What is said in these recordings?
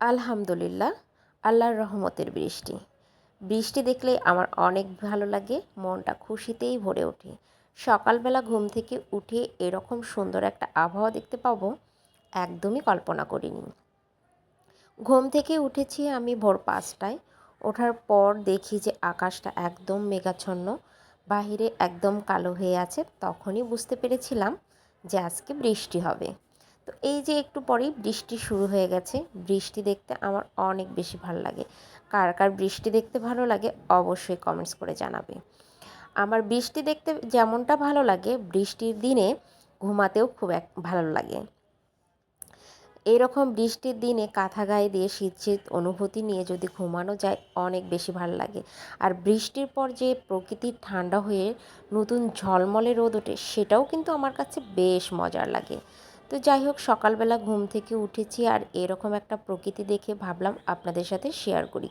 আলহামদুলিল্লাহ, আল্লাহর রহমতের বৃষ্টি। বৃষ্টি দেখলে আমার অনেক ভালো লাগে, মনটা খুশিতেই ভরে ওঠে। সকালবেলা ঘুম থেকে উঠে এরকম সুন্দর একটা আবহাওয়া দেখতে পাবো, একদমই কল্পনা করিনি। ঘুম থেকে উঠেছি আমি ভোর পাঁচটায়। ওঠার পর দেখি যে আকাশটা একদম মেঘাচ্ছন্ন, বাহিরে একদম কালো হয়ে আছে, তখনই বুঝতে পেরেছিলাম যে আজকে বৃষ্টি হবে। তো এই যে একটু পরেই বৃষ্টি শুরু হয়ে গেছে। বৃষ্টি দেখতে আমার অনেক বেশি ভালো লাগে। কার কার বৃষ্টি দেখতে ভালো লাগে অবশ্যই কমেন্টস করে জানাবে। আমার বৃষ্টি দেখতে যেমনটা ভালো লাগে, বৃষ্টির দিনে ঘুমাতেও খুব এক, ভালো লাগে। এরকম বৃষ্টির দিনে কাঁথা গায়ে দিয়ে শীত শীত অনুভূতি নিয়ে যদি ঘুমানো যায় অনেক বেশি ভালো লাগে। আর বৃষ্টির পর যে প্রকৃতির ঠান্ডা হয়ে নতুন ঝলমলে রোদ ওঠে সেটাও কিন্তু আমার কাছে বেশ মজার লাগে। তো যাই হোক, সকালবেলা ঘুম থেকে উঠেছি আর এরকম একটা প্রকৃতি দেখে ভাবলাম আপনাদের সাথে শেয়ার করি।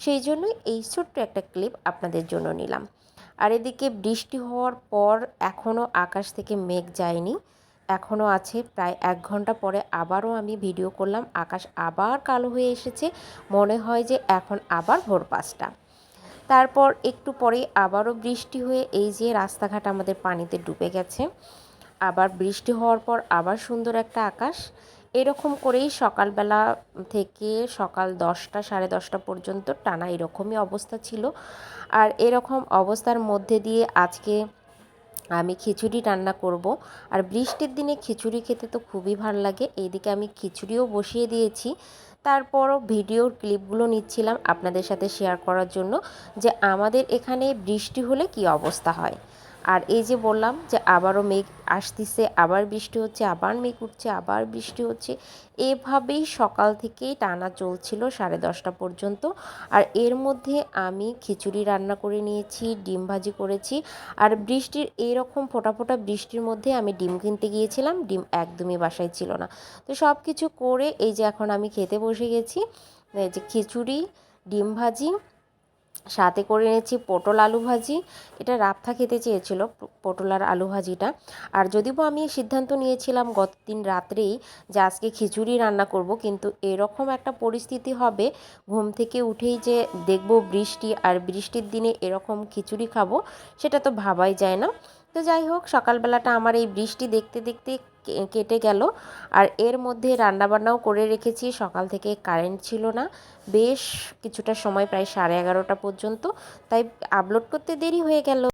সেই জন্যই এই ছোট্ট একটা ক্লিপ আপনাদের জন্য নিলাম। আর এদিকে বৃষ্টি হওয়ার পর এখনও আকাশ থেকে মেঘ যায়নি। এখনও আছে প্রায় এক ঘণ্টা পরে আবারও আমি ভিডিও করলাম। আকাশ আবার কালো হয়ে এসেছে। মনে হয় যে এখন আবার ভোর পাঁচটা। তারপর একটু পরে আবারও বৃষ্টি হয়ে এই যে রাস্তাঘাট আমাদের পানিতে ডুবে গেছে। আবার বৃষ্টি হওয়ার পর আবার সুন্দর একটা আকাশ। এরকম করেই সকালবেলা থেকে সকাল দশটা, সাড়ে দশটা পর্যন্ত টানা এরকমই অবস্থা ছিল। আর এরকম অবস্থার মধ্যে দিয়ে আজকে আমি খিচুড়ি রান্না করব। আর বৃষ্টির দিনে খিচুড়ি খেতে তো খুবই ভালো লাগে। এইদিকে আমি খিচুড়িও বসিয়ে দিয়েছি। তারপরও ভিডিওর ক্লিপগুলো নিচ্ছিলাম আপনাদের সাথে শেয়ার করার জন্য যে আমাদের এখানে বৃষ্টি হলে কি অবস্থা হয়। আর এই যে বললাম যে আবারও মেঘ আসতেছে, আবার বৃষ্টি হচ্ছে, আবার মেঘ উঠছে, আবার বৃষ্টি হচ্ছে, এভাবেই সকাল থেকেই টানা চলছিল সাড়ে দশটা পর্যন্ত। আর এর মধ্যে আমি খিচুড়ি রান্না করে নিয়েছি, ডিম ভাজি করেছি। আর বৃষ্টির এইরকম ফোটা ফোটা বৃষ্টির মধ্যে আমি ডিম কিনতে গিয়েছিলাম, ডিম একদমই বাসায় ছিল না। তো সব কিছু করে এই যে এখন আমি খেতে বসে গেছি যে খিচুড়ি, ডিম ভাজি সাথে করে নিয়েছি পটল আলু ভাজি। এটা রাফথা খেতে চেয়েছিল পটল আর আলু ভাজিটা। আর যদিও আমি সিদ্ধান্ত নিয়েছিলাম গত দিন রাত্রেই যে আজকে খিচুড়ি রান্না করব, কিন্তু এরকম একটা পরিস্থিতি হবে, ঘুম থেকে উঠেই যে দেখব বৃষ্টি আর বৃষ্টির দিনে এরকম খিচুড়ি খাব, সেটা তো ভাবাই যায় না। তো যাই হোক, সকালবেলাটা আমার এই বৃষ্টি দেখতে দেখতে কেটে গেল। আর এর মধ্যে রান্নাবান্নাও করে রেখেছি। সকাল থেকে কারেন্ট ছিল না। বেশ কিছুটা সময়, প্রায় সাড়ে এগারোটা পর্যন্ত। তাই আপলোড করতে দেরি হয়ে গেল।